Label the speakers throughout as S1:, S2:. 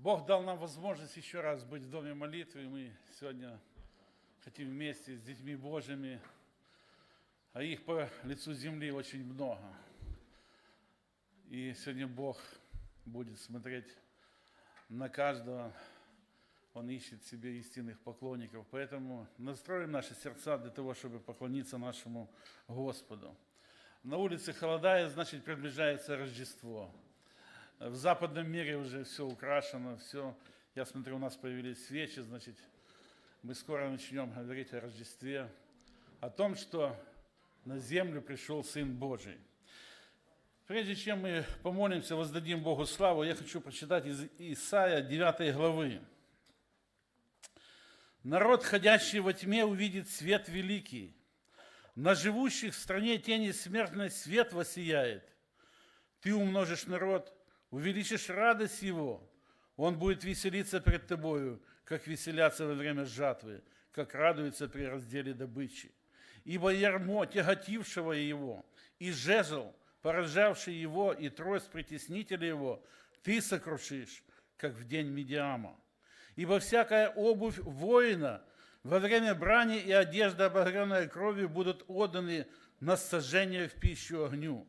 S1: Бог дал нам возможность еще раз быть в Доме молитвы, и мы сегодня хотим вместе с детьми Божьими, а их по лицу земли очень много. И сегодня Бог будет смотреть на каждого, Он ищет себе истинных поклонников. Поэтому настроим наши сердца для того, чтобы поклониться нашему Господу. На улице холодает, значит, приближается Рождество. В западном мире уже все украшено, все. Я смотрю, у нас появились свечи, значит, мы скоро начнем говорить о Рождестве, о том, что на землю пришел Сын Божий. Прежде чем мы помолимся, воздадим Богу славу, я хочу прочитать из Исаия 9 главы. «Народ, ходящий во тьме, увидит свет великий. На живущих в стране тени смертной свет воссияет. Ты умножишь народ, увеличишь радость его. Он будет веселиться пред тобою, как веселятся во время жатвы, как радуется при разделе добычи. Ибо ярмо, тяготившего его, и жезл, поражавший его, и трость притеснителя его, ты сокрушишь, как в день Медиама. Ибо всякая обувь воина во время брани и одежда, обогренная кровью, будут отданы на сожжение в пищу огню.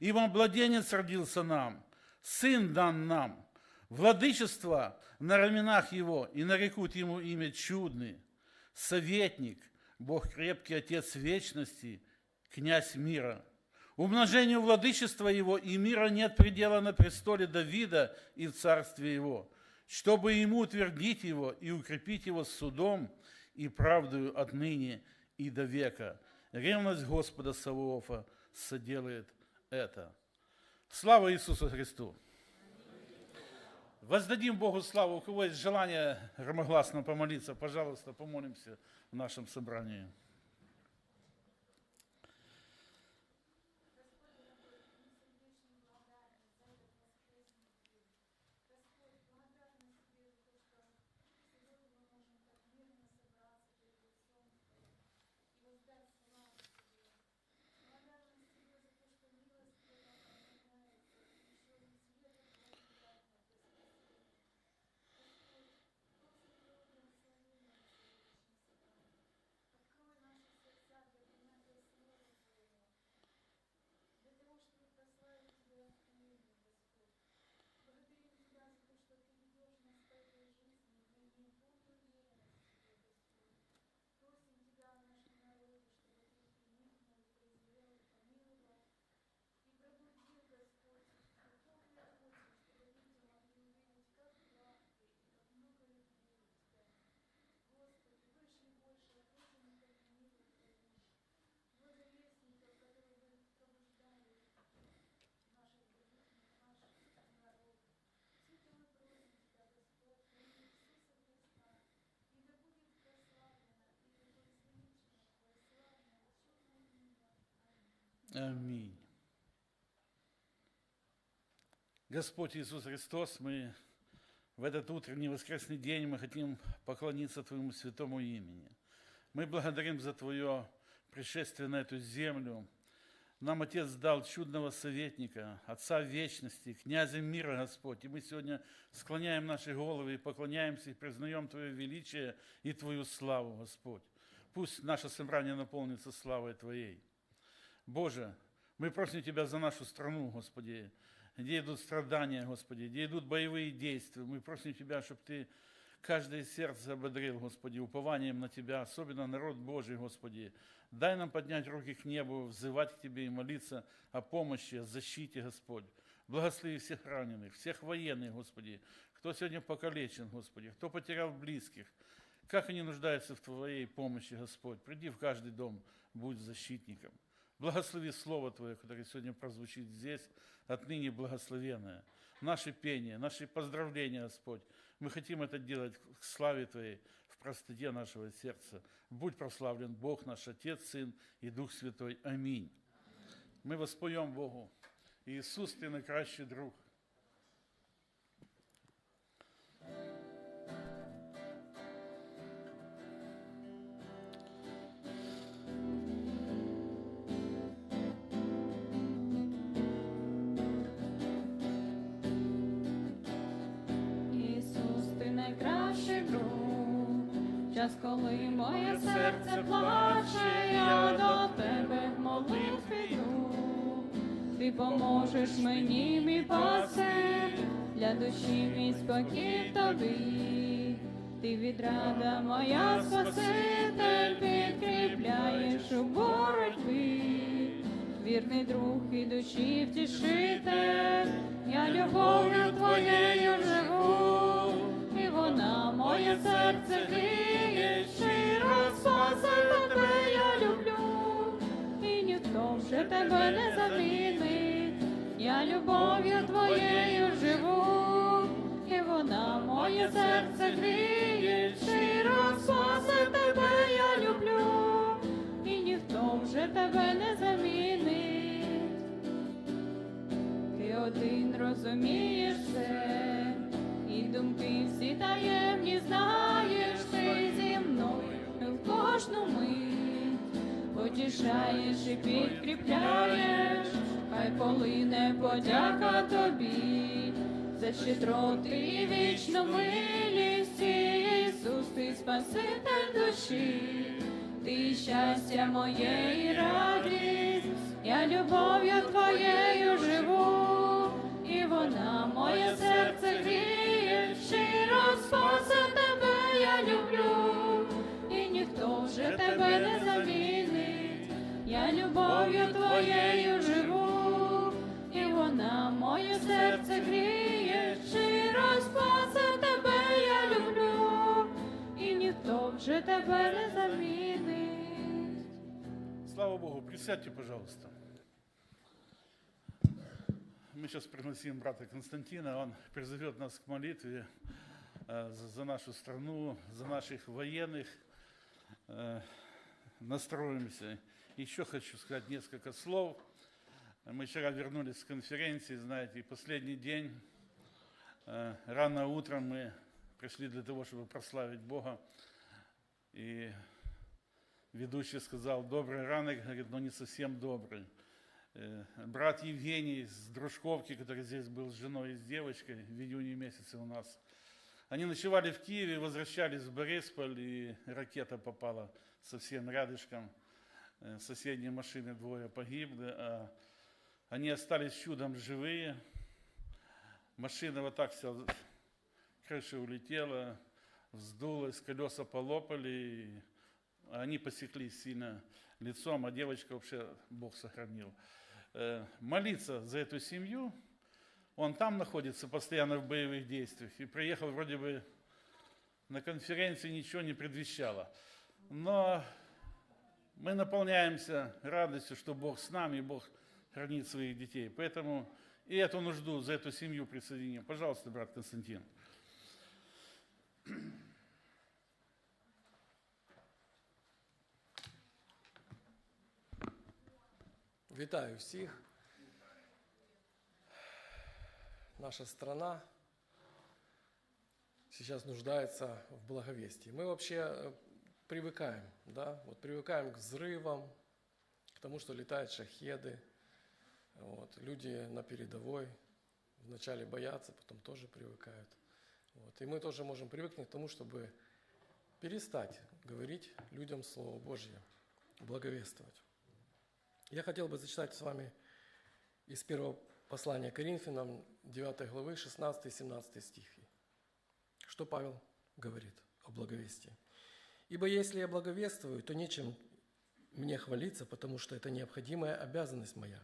S1: Ибо младенец родился нам, сын дан нам, владычество на раменах его, и нарекут ему имя чудный, советник, Бог крепкий, Отец вечности, князь мира. Умножению владычества его и мира нет предела на престоле Давида и в царстве его, чтобы ему утвердить его и укрепить его судом и правдою отныне и до века. Ревность Господа Савуофа соделает это. Слава Иисусу Христу! Воздадим Богу славу. У кого есть желание громогласно помолиться, пожалуйста, помолимся в нашем собрании. Аминь. Господь Иисус Христос, мы в этот утренний воскресный день мы хотим поклониться Твоему святому имени. Мы благодарим за Твое пришествие на эту землю. Нам Отец дал чудного советника, Отца Вечности, Князя мира, Господь. И мы сегодня склоняем наши головы и поклоняемся и признаем Твое величие и Твою славу, Господь. Пусть наше собрание наполнится славой Твоей. Боже, мы просим Тебя за нашу страну, Господи, где идут страдания, Господи, где идут боевые действия. Мы просим Тебя, чтобы Ты каждое сердце ободрил, Господи, упованием на Тебя, особенно народ Божий, Господи. Дай нам поднять руки к небу, взывать к Тебе и молиться о помощи, о защите, Господь. Благослови всех раненых, всех военных, Господи, кто сегодня покалечен, Господи, кто потерял близких, как они нуждаются в Твоей помощи, Господь. Приди в каждый дом, будь защитником. Благослови Слово Твое, которое сегодня прозвучит здесь, отныне благословенное. Наше пение, наши поздравления, Господь. Мы хотим это делать к славе Твоей, в простоте нашего сердца. Будь прославлен Бог наш Отец, Сын и Дух Святой. Аминь. Мы воспоем Богу. Иисус, Ты найкращий друг.
S2: Час, коли моє серце плаче, я до тебе в молитві йду. Ти поможеш мені, мій пасе, для душі мій спокій тобі. Ти відрада моя спаситель, підкріпляєш у боротьбі. Вірний друг і душі втішитель, я любов'ю твоєю моє серце гріє, щиро спасе тебе я люблю, і ніхто вже тебе не замінить, я любов'ю твоєю живу, і вона моє серце гріє, щиро спасе тебе я люблю, і ніхто вже тебе не замінить. Ти один розумієш і думки всі таємні знаєш, ти зі мною в кожну мить, потішаєш і підкріпляєш, хай полине подяка тобі, за щедроти і вічну милість, Ісус, ти спаситель душі, ти щастя моє і радість, я любов'ю твоєю живу, і вона моє серце гріє, люблю, і ніхто вже тебе не замінить, я любов'ю твоєю живу, і вона моє серце гріє, щиро спасе тебе я люблю, і ніхто вже тебе не замінить.
S1: Слава Богу, присядьте, пожалуйста. Мы сейчас пригласим брата Константина, он призовет нас к молитве за- нашу страну, за наших военных. Настроимся. Еще хочу сказать несколько слов. Мы вчера вернулись с конференции, знаете, и последний день. Э, Рано утром мы пришли для того, чтобы прославить Бога. И ведущий сказал, добрый ранок, говорит, но не совсем добрый. Э, Брат Евгений из Дружковки, который здесь был с женой и с девочкой в июне месяце у нас, они ночевали в Киеве, возвращались в Борисполь, и ракета попала совсем рядышком. Э, Соседние машины двое погибли, а они остались чудом живые. Машина вот так вся, крыша улетела, вздулась, колеса полопали, и они посекли сильно лицом, а девочка вообще Бог сохранил. Э, Молиться за эту семью. Он там находится постоянно в боевых действиях. И приехал вроде бы на конференции, ничего не предвещало. Но мы наполняемся радостью, что Бог с нами, и Бог хранит своих детей. Поэтому и эту нужду за эту семью присоединим. Пожалуйста, брат Константин.
S3: Вітаю всіх. Наша страна сейчас нуждается в благовестии. Мы вообще э, привыкаем, да, вот привыкаем к взрывам, к тому, что летают шахеды. Вот, люди на передовой вначале боятся, потом тоже привыкают. Вот, и мы тоже можем привыкнуть к тому, чтобы перестать говорить людям Слово Божье, благовествовать. Я хотел бы зачитать с вами из первого послания Коринфянам 9 главы 16-17 стихи. Что Павел говорит о благовестии? «Ибо если я благовествую, то нечем мне хвалиться, потому что это необходимая обязанность моя.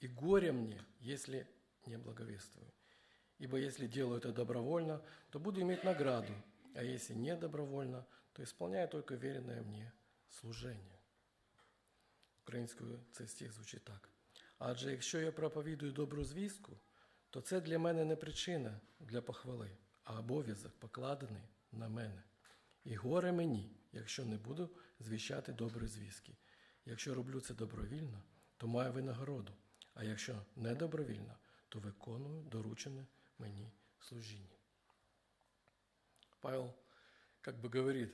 S3: И горе мне, если не благовествую. Ибо если делаю это добровольно, то буду иметь награду, а если не добровольно, то исполняю только веренное мне служение». Українською цей стих звучить так. Адже якщо я проповідую добру звістку, то це для мене не причина для похвали, а обов'язок покладений на мене. І горе мені, якщо не буду звіщати добрі звістки. Якщо роблю це добровільно, то маю винагороду, а якщо не добровільно, то виконую доручене мені служіння. Павел как бы говорит,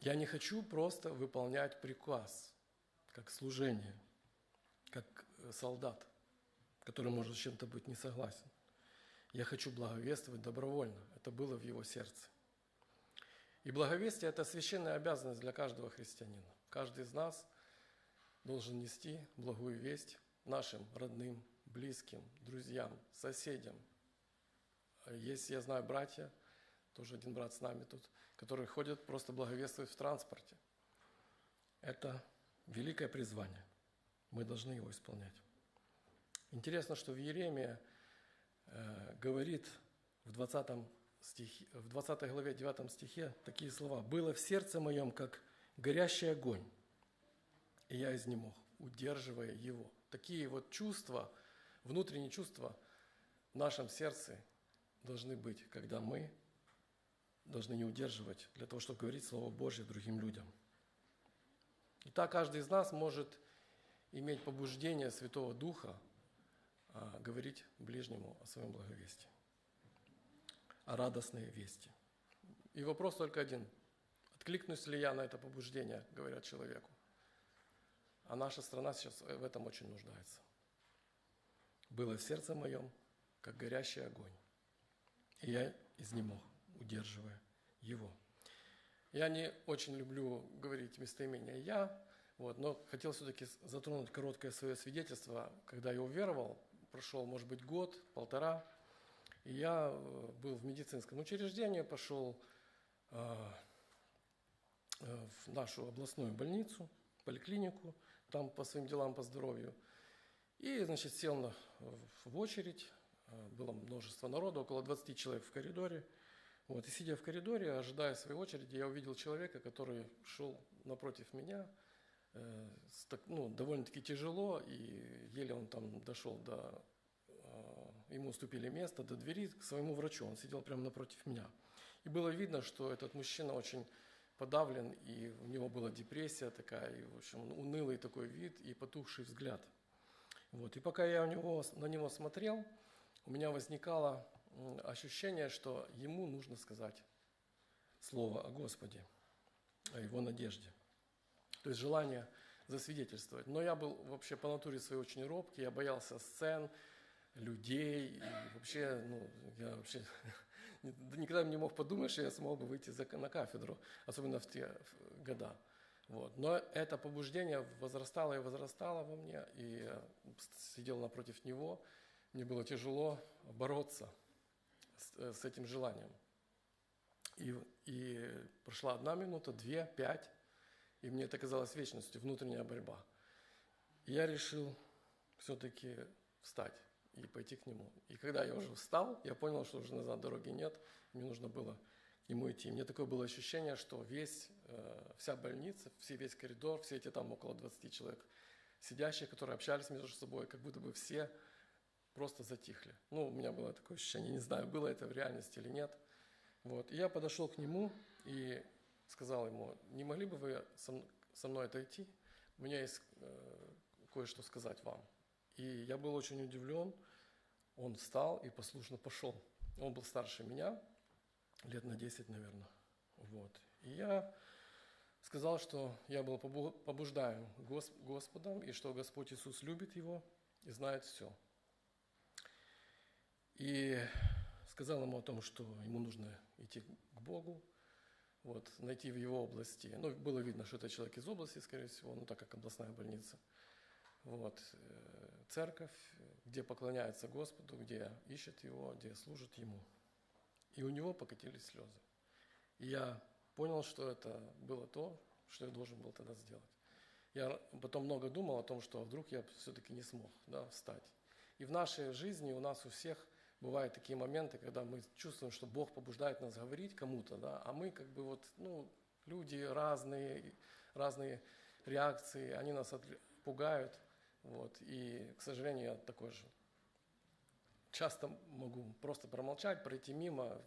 S3: я не хочу просто выполнять приказ, как служение, как э, солдат, который может с чем-то быть не согласен. Я хочу благовествовать добровольно. Это было в его сердце. И благовестие – это священная обязанность для каждого христианина. Каждый из нас должен нести благую весть нашим родным, близким, друзьям, соседям. Есть, я знаю, братья, тоже один брат с нами тут, которые ходят просто благовествовать в транспорте. Это великое призвание. Мы должны его исполнять. Интересно, что в Еремии э, говорит в 20, стихе, в 20 главе 9 стихе такие слова. «Было в сердце моем, как горящий огонь, и я изнемог, удерживая его». Такие вот чувства, внутренние чувства в нашем сердце должны быть, когда мы должны не удерживать для того, чтобы говорить Слово Божье другим людям. И так каждый из нас может иметь побуждение Святого Духа а, говорить ближнему о своем благовестии, о радостной вести. И вопрос только один. Откликнусь ли я на это побуждение, говорят человеку. А наша страна сейчас в этом очень нуждается. Было в сердце моем, как горящий огонь. И я изнемог удерживая его. Я не очень люблю говорить местоимение «я», вот, но хотел все-таки затронуть короткое свое свидетельство. Когда я уверовал, прошел, может быть, год, полтора, и я э, был в медицинском учреждении, пошел э, э, в нашу областную больницу, поликлинику, там по своим делам, по здоровью. И, значит, сел на, в очередь, было множество народу, около 20 человек в коридоре – вот, и сидя в коридоре, ожидая своей очереди, я увидел человека, который шел напротив меня, э, ну, довольно-таки тяжело, и еле он там дошел до... Э, ему уступили место до двери к своему врачу, он сидел прямо напротив меня. И было видно, что этот мужчина очень подавлен, и у него была депрессия такая, и, в общем, унылый такой вид и потухший взгляд. Вот. И пока я у него, на него смотрел, у меня возникало ощущение, что ему нужно сказать слово о Господе, о его надежде. То есть желание засвидетельствовать. Но я был вообще по натуре своей очень робкий, я боялся сцен, людей, и вообще, ну, я вообще никогда не мог подумать, что я смог бы выйти на кафедру, особенно в те года. Вот. Но это побуждение возрастало и возрастало во мне, и я сидел напротив него, мне было тяжело бороться – с, э, с этим желанием. И, и прошла одна минута, две, пять, и мне это казалось вечностью, внутренняя борьба. И я решил все-таки встать и пойти к нему. И когда я уже встал, я понял, что уже назад дороги нет, мне нужно было к нему идти. Мне такое было ощущение, что весь, э, вся больница, все, весь коридор, все эти там около 20 человек сидящие, которые общались между собой, как будто бы все просто затихли. Ну, у меня было такое ощущение, не знаю, было это в реальности или нет. Вот. И я подошел к нему и сказал ему, не могли бы вы со мной отойти? У меня есть э, кое-что сказать вам. И я был очень удивлен. Он встал и послушно пошел. Он был старше меня, лет на 10, наверное. Вот. И я сказал, что я был побуждаем Господом, и что Господь Иисус любит его и знает все. И сказал ему о том, что ему нужно идти к Богу, вот, найти в его области. Ну, было видно, что это человек из области, скорее всего, ну, так как областная больница. Вот, э, церковь, где поклоняется Господу, где ищет Его, где служит Ему. И у него покатились слезы. И я понял, что это было то, что я должен был тогда сделать. Я потом много думал о том, что вдруг я все-таки не смог да, встать. И в нашей жизни у нас у всех – бывают такие моменты, когда мы чувствуем, что Бог побуждает нас говорить кому-то, да, а мы как бы вот, ну, люди разные, разные реакции, они нас пугают, вот, и, к сожалению, я такой же. Часто могу просто промолчать, пройти мимо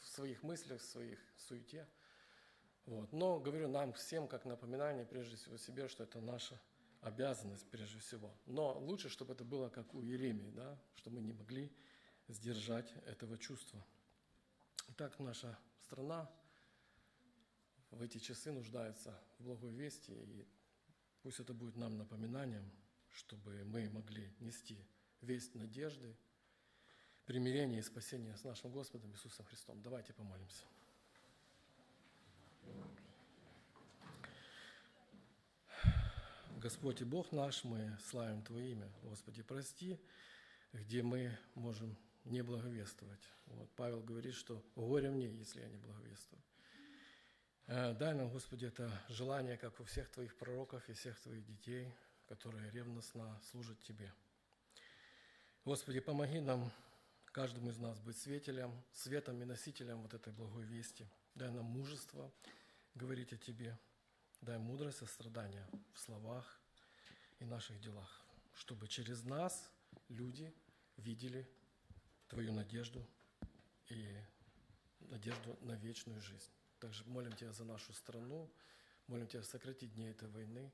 S3: в своих мыслях, в своих суете. Вот. Но говорю нам всем, как напоминание, прежде всего себе, что это наша обязанность прежде всего. Но лучше, чтобы это было как у Еремии, да, что мы не могли сдержать этого чувства. Итак, наша страна в эти часы нуждается в благой вести, и пусть это будет нам напоминанием, чтобы мы могли нести весть надежды, примирения и спасения с нашим Господом Иисусом Христом. Давайте помолимся. Господь и Бог наш, мы славим Твое имя. Господи, прости, где мы можем не благовествовать. Вот Павел говорит, что горе мне, если я не благовествую. Э, Дай нам, Господи, это желание, как у всех Твоих пророков и всех Твоих детей, которые ревностно служат Тебе. Господи, помоги нам, каждому из нас, быть светилем, светом и носителем вот этой благой вести. Дай нам мужество говорить о Тебе. Дай мудрость, сострадание в словах и наших делах, чтобы через нас люди видели Твою надежду и надежду на вечную жизнь. Также молим Тебя за нашу страну, молим Тебя сократить дни этой войны,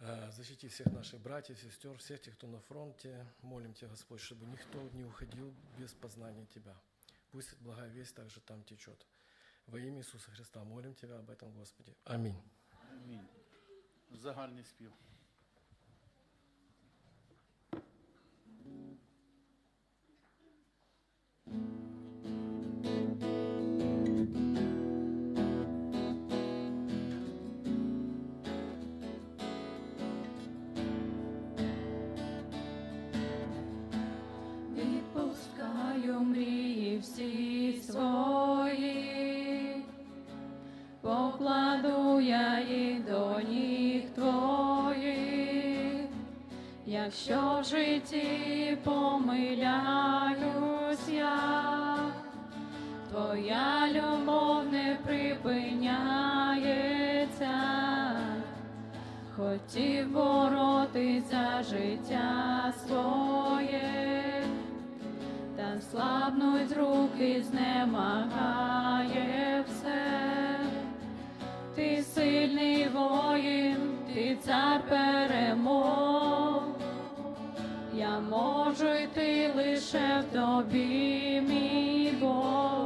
S3: э, защити всех наших братьев, сестер, всех тех, кто на фронте. Молим Тебя, Господь, чтобы никто не уходил без познания Тебя. Пусть благая весть также там течет. Во имя Иисуса Христа молим Тебя об этом, Господи. Аминь.
S1: Амінь. Загальний спів.
S2: Житті помиляюсь я, твоя любов не припиняється. Хотів боротися життя своє, та слабнуть руки знемагає все. Ти сильний воїн, ти цар перемог. Я можу йти лише в тобі, мій Бог.